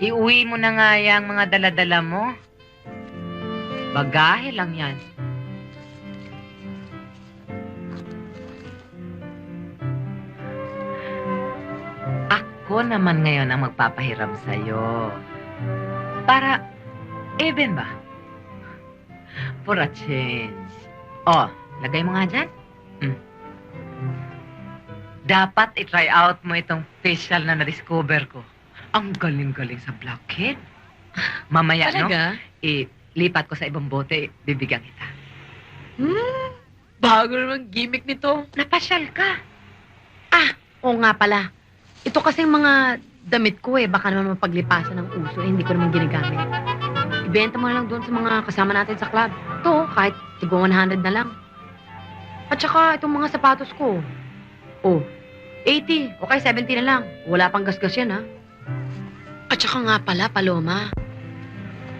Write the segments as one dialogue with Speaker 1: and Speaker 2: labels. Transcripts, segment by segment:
Speaker 1: Iuwi mo na nga yung mga daladala mo. Bagahe lang yan. Ako naman ngayon ang magpapahiram sa'yo. Para, even ba? For a change. Oh, lagay mo nga dyan. Mm. Dapat i-try out mo itong facial na na-discover ko. Ang galing-galing sa blackhead. Mamaya, no?
Speaker 2: Talaga?
Speaker 1: Ilipat ko sa ibang bote, bibigyan kita.
Speaker 2: Hmm, bago naman gimmick nito.
Speaker 1: Napasyal ka.
Speaker 2: Oo nga pala. Ito kasing mga damit ko eh, baka naman mapaglipasan ng uso eh, hindi ko naman ginagamit. Ibenta mo na lang doon sa mga kasama natin sa club. Ito, kahit tigo 100 na lang. At saka itong mga sapatos ko. Oh, 80 o kaya 70 na lang. Wala pang gasgas yan ha. At saka nga pala, Paloma.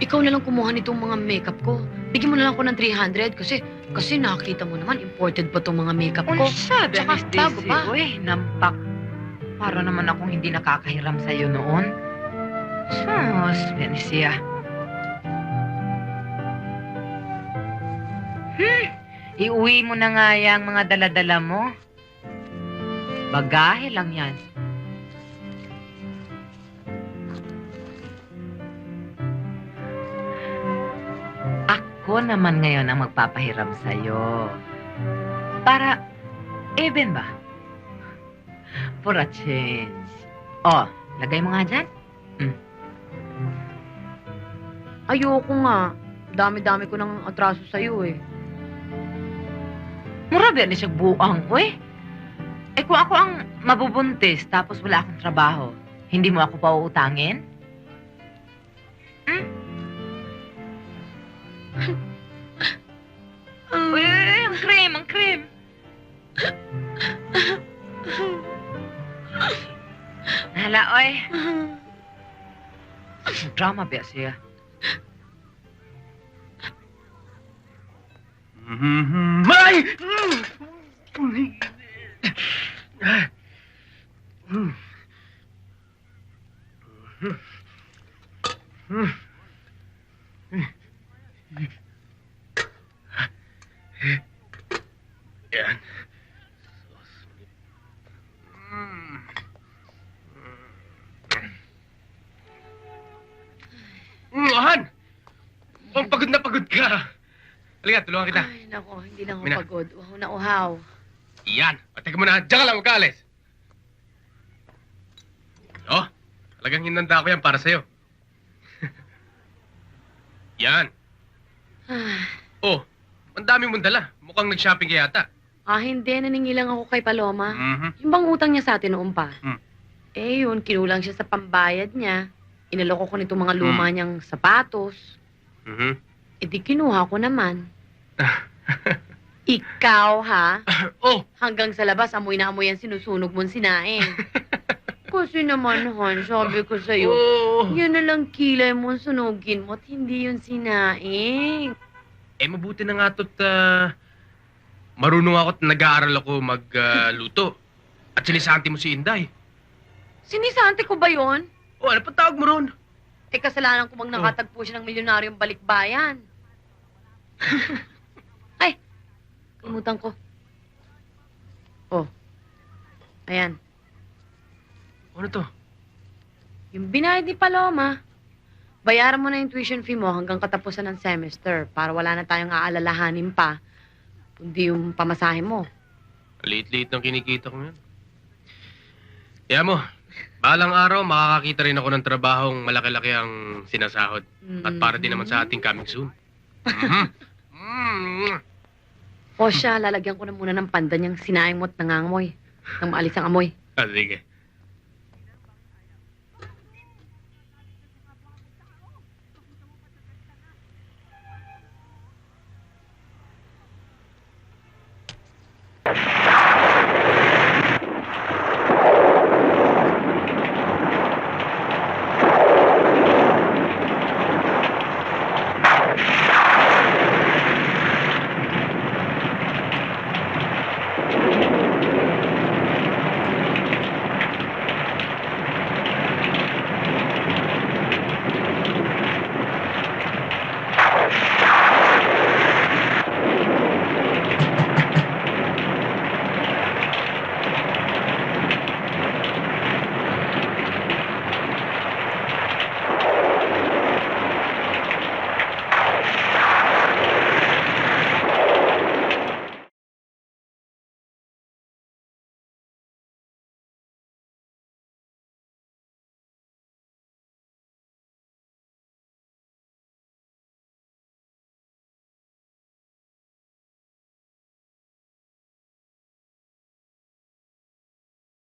Speaker 2: Ikaw na lang kumuha nitong mga makeup ko. Bigyan mo na lang ako ng 300 kasi kasi nakita mo naman imported pa tong mga makeup ko.
Speaker 1: Unsa,
Speaker 2: Tsaka
Speaker 1: Dennis
Speaker 2: bago
Speaker 1: Daisy?
Speaker 2: pa.
Speaker 1: Uy, nampak. Para naman akong hindi nakakahiram sa'yo noon. Sus, Benicia. Hmm, iuwi mo na nga yung mga daladala mo. Bagahe lang yan. Ako naman ngayon ang magpapahiram sa'yo. Para, even ba? For a change. Oh, lagay mo nga dyan.
Speaker 2: Ayoko nga. Dami-dami ko ng atraso sa'yo eh.
Speaker 1: Mura ba ni siya buang ko eh? Eh kung ako ang mabubuntis tapos wala akong trabaho, hindi mo ako pauutangin? Hmm? Uy, uy, uy, ang cream, ang cream. Hala, oy. Drama ba siya?
Speaker 3: May! Yan. Mm, Han! Ang pagod na pagod ka. Halika, tulungan kita.
Speaker 2: Ay, nako, hindi lang ako
Speaker 3: Mina.
Speaker 2: pagod. Uhaw na uhaw.
Speaker 3: Yan. O, teka muna. Diyan ka lang, magkaalis. Oh, talagang hinanda ko yan para sa'yo. yan.
Speaker 2: Ah,
Speaker 3: Oh, ang dami mong dala. Mukhang nag-shopping ka yata.
Speaker 2: ah, hindi. Naningilang ako kay Paloma.
Speaker 3: Mhm.
Speaker 2: Yung bang utang niya sa atin noon pa?
Speaker 3: Hmm.
Speaker 2: Eh, yun, kinulang siya sa pambayad niya. Inaloko ko nito mga luma
Speaker 3: Hmm.
Speaker 2: niyang sapatos.
Speaker 3: Mhm.
Speaker 2: Eh, di kinuha ko naman. Ikaw, ha?
Speaker 3: oh,
Speaker 2: Hanggang sa labas, amoy na amoy ang sinusunog mong sinaing. Kasi naman, hon, sabi ko sa'yo,
Speaker 3: oh.
Speaker 2: yun na lang kilay mo ang sunugin mo at hindi yun sinaing.
Speaker 3: Eh, mabuti na nga to't ah, marunong ako at nag-aaral ako magluto. at sinisanti mo si Inday.
Speaker 2: Sinisante ko ba yon?
Speaker 3: Oh, ano pa tawag mo ron?
Speaker 2: Eh, kasalanan ko mang nakatagpo siya ng milyonaryong balikbayan. Ay, kalimutan ko. Oh, ayan.
Speaker 3: Ano to?
Speaker 2: Yung binayad ni Paloma, bayaran mo na yung tuition fee mo hanggang katapusan ng semester para wala na tayong aalalahanin pa, kundi yung pamasahe mo.
Speaker 3: Liit-liit ng kinikita ko yan. Kaya mo, balang araw makakakita rin ako ng trabahong malaki-laki ang sinasahod. At para din naman sa ating coming soon. Mhm. Mm.
Speaker 2: O siya, lalagyan ko na muna ng pandan yung sinaing mo at nangangamoy. Nang maalis ang amoy.
Speaker 3: Ah, sige.